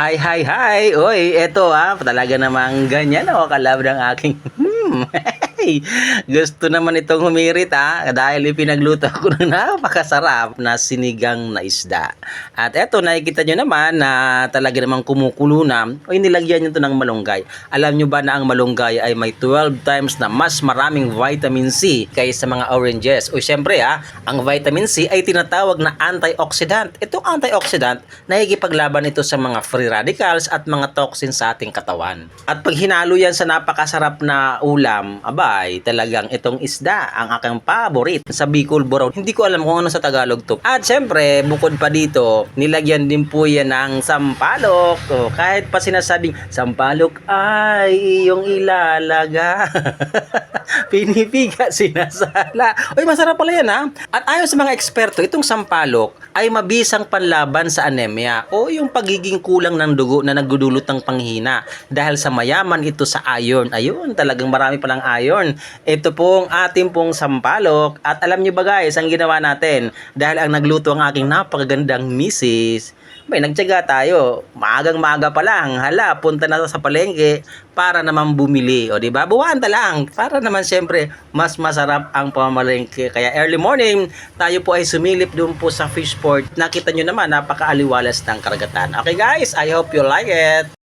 Hi, hi, hi! Uy, eto ha, talaga namang ganyan ako kalab ng aking... Hey, gusto naman itong humirit ha, dahil ipinagluto ko ng napakasarap na sinigang na isda. At eto, nakikita nyo naman na talaga namang kumukulo na, o nilagyan nyo to ng malunggay. Alam nyo ba na ang malunggay ay may 12 times na mas maraming vitamin C kaysa mga oranges? O syempre ha, ang vitamin C ay tinatawag na antioxidant. Itong antioxidant, nakikipaglaban ito sa mga free radicals at mga toxins sa ating katawan. At pag hinalo yan sa napakasarap na ulam, abay, talagang itong isda ang aking paborit sa Bicol Borough. Hindi ko alam kung ano sa Tagalog to. At syempre, bukod pa dito, nilagyan din po yan ng sampalok. O, kahit pa sinasabing, sampalok ay iyong ilalaga. Pinipiga, sinasala. Uy, masarap pala yan ha. At ayon sa mga eksperto, itong sampalok ay mabisang panlaban sa anemia o yung pagiging kulang ng dugo na nagdudulot ng panghina dahil sa mayaman ito sa iron. Ayun, talagang marami palang iron. Ito pong ating pong sampalok. At alam nyo ba guys, ang ginawa natin dahil ang nagluto ang aking napakagandang misis, may nagtyaga tayo. Maagang maaga pa lang. Hala, punta na sa palengke para naman bumili. O, di ba? Buwanta lang. Para naman siyempre, mas masarap ang pamamalengke. Kaya early morning, tayo po ay sumilip doon po sa fishport. Nakita nyo naman, napakaaliwalas ng karagatan. Okay guys, I hope you like it.